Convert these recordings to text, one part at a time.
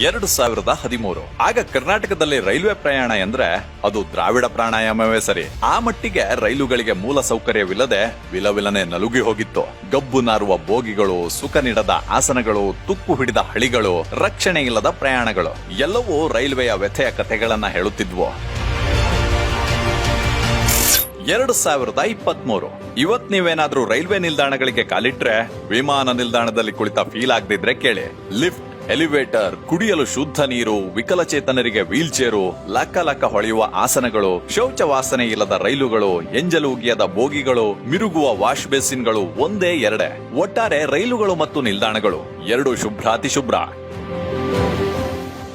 ಎರಡು ಸಾವಿರದ ಹದಿಮೂರು. ಆಗ ಕರ್ನಾಟಕದಲ್ಲಿ ರೈಲ್ವೆ ಪ್ರಯಾಣ ಎಂದ್ರೆ ಅದು ದ್ರಾವಿಡ ಪ್ರಾಣಾಯಾಮವೇ ಸರಿ. ಆ ಮಟ್ಟಿಗೆ ರೈಲುಗಳಿಗೆ ಮೂಲ ಸೌಕರ್ಯವಿಲ್ಲದೆ ವಿಲವಿಲನೆ ನಲುಗಿ ಹೋಗಿತ್ತು. ಗಬ್ಬು ನಾರುವ ಬೋಗಿಗಳು, ಸುಖ ನೀಡದ ಆಸನಗಳು, ತುಕ್ಕು ಹಿಡಿದ ಹಳಿಗಳು, ರಕ್ಷಣೆ ಇಲ್ಲದ ಪ್ರಯಾಣಗಳು, ಎಲ್ಲವೂ ರೈಲ್ವೆಯ ವ್ಯಥೆಯ ಕಥೆಗಳನ್ನ ಹೇಳುತ್ತಿದ್ವು. ಎರಡು ಸಾವಿರದ ಇಪ್ಪತ್ಮೂರು. ಇವತ್ ನೀವೇನಾದ್ರೂ ರೈಲ್ವೆ ನಿಲ್ದಾಣಗಳಿಗೆ ಕಾಲಿಟ್ರೆ ವಿಮಾನ ನಿಲ್ದಾಣದಲ್ಲಿ ಕುಳಿತ ಫೀಲ್ ಆಗದಿದ್ರೆ ಕೇಳಿ. ಲಿಫ್ಟ್ ಎಲಿವೇಟರ್ ಕುಡಿಯಲು ಶುದ್ಧ ನೀರು, ವಿಕಲಚೇತನರಿಗೆ ವೀಲ್ ಚೇರು ಲಕ್ಕ ಲಕ್ಕ ಹೊಳೆಯುವ ಆಸನಗಳು, ಶೌಚ ವಾಸನೆ ಇಲ್ಲದ ರೈಲುಗಳು, ಎಂಜಲು ಉಗಿಯದ ಬೋಗಿಗಳು, ಮಿರುಗುವ ವಾಶ್ ಬೇಸಿನ್ಗಳು ಒಂದೇ ಎರಡೇ. ಒಟ್ಟಾರೆ ರೈಲುಗಳು ಮತ್ತು ನಿಲ್ದಾಣಗಳು, ಎರಡು ಶುಭ್ರಾತಿ ಶುಭ್ರ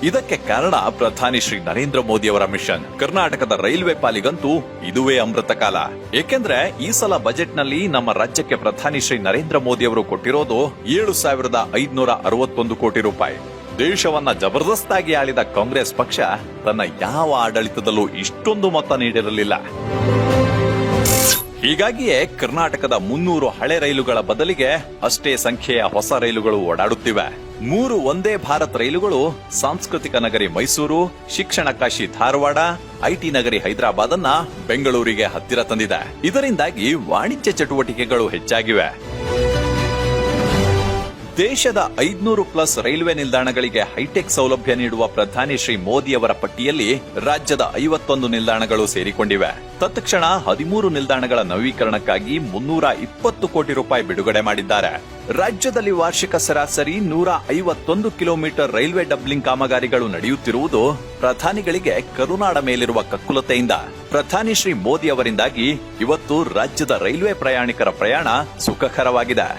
ಇದಕ್ಕೆ ಕಾರಣ ಪ್ರಧಾನಿ ಶ್ರೀ ನರೇಂದ್ರ ಮೋದಿ ಅವರ ಮಿಷನ್. ಕರ್ನಾಟಕದ ರೈಲ್ವೆ ಪಾಲಿಗಂತೂ ಇದುವೇ ಅಮೃತ ಕಾಲ. ಏಕೆಂದ್ರೆ ಈ ಸಲ ಬಜೆಟ್ನಲ್ಲಿ ನಮ್ಮ ರಾಜ್ಯಕ್ಕೆ ಪ್ರಧಾನಿ ಶ್ರೀ ನರೇಂದ್ರ ಮೋದಿ ಅವರು ಕೊಟ್ಟಿರೋದು ಏಳು ಸಾವಿರದ ಐದುನೂರ ಅರವತ್ತೊಂದು ಕೋಟಿ ರೂಪಾಯಿ. ದೇಶವನ್ನ ಜಬರ್ದಸ್ತಾಗಿ ಆಳಿದ ಕಾಂಗ್ರೆಸ್ ಪಕ್ಷ ತನ್ನ ಯಾವ ಆಡಳಿತದಲ್ಲೂ ಇಷ್ಟೊಂದು ಮೊತ್ತ ನೀಡಿರಲಿಲ್ಲ. ಹೀಗಾಗಿಯೇ ಕರ್ನಾಟಕದ ಮುನ್ನೂರು ಹಳೆ ರೈಲುಗಳ ಬದಲಿಗೆ ಅಷ್ಟೇ ಸಂಖ್ಯೆಯ ಹೊಸ ರೈಲುಗಳು ಓಡಾಡುತ್ತಿವೆ. ಮೂರು ಒಂದೇ ಭಾರತ್ ರೈಲುಗಳು ಸಾಂಸ್ಕೃತಿಕ ನಗರಿ ಮೈಸೂರು, ಶಿಕ್ಷಣ ಕಾಶಿ ಧಾರವಾಡ, ಐಟಿ ನಗರಿ ಹೈದರಾಬಾದ್ ಅನ್ನ ಬೆಂಗಳೂರಿಗೆ ಹತ್ತಿರ ತಂದಿದೆ. ಇದರಿಂದಾಗಿ ವಾಣಿಜ್ಯ ಚಟುವಟಿಕೆಗಳು ಹೆಚ್ಚಾಗಿವೆ. ದೇಶದ ಐದ್ನೂರು ಪ್ಲಸ್ ರೈಲ್ವೆ ನಿಲ್ದಾಣಗಳಿಗೆ ಹೈಟೆಕ್ ಸೌಲಭ್ಯ ನೀಡುವ ಪ್ರಧಾನಿ ಶ್ರೀ ಮೋದಿ ಅವರ ಪಟ್ಟಿಯಲ್ಲಿ ರಾಜ್ಯದ ಐವತ್ತೊಂದು ನಿಲ್ದಾಣಗಳು ಸೇರಿಕೊಂಡಿವೆ. ತತ್ಕ್ಷಣ ಹದಿಮೂರು ನಿಲ್ದಾಣಗಳ ನವೀಕರಣಕ್ಕಾಗಿ ಮುನ್ನೂರ ಇಪ್ಪತ್ತು ಕೋಟಿ ರೂಪಾಯಿ ಬಿಡುಗಡೆ ಮಾಡಿದ್ದಾರೆ. ರಾಜ್ಯದಲ್ಲಿ ವಾರ್ಷಿಕ ಸರಾಸರಿ ನೂರ ಐವತ್ತೊಂದು ಕಿಲೋಮೀಟರ್ ರೈಲ್ವೆ ಡಬ್ಲಿಂಗ್ ಕಾಮಗಾರಿಗಳು ನಡೆಯುತ್ತಿರುವುದು ಪ್ರಧಾನಿಗಳಿಗೆ ಕರುನಾಡ ಮೇಲಿರುವ ಕಕ್ಕುಲತೆಯಿಂದ. ಪ್ರಧಾನಿ ಶ್ರೀ ಮೋದಿ ಅವರಿಂದಾಗಿ ಇವತ್ತು ರಾಜ್ಯದ ರೈಲ್ವೆ ಪ್ರಯಾಣಿಕರ ಪ್ರಯಾಣ ಸುಖಕರವಾಗಿದೆ.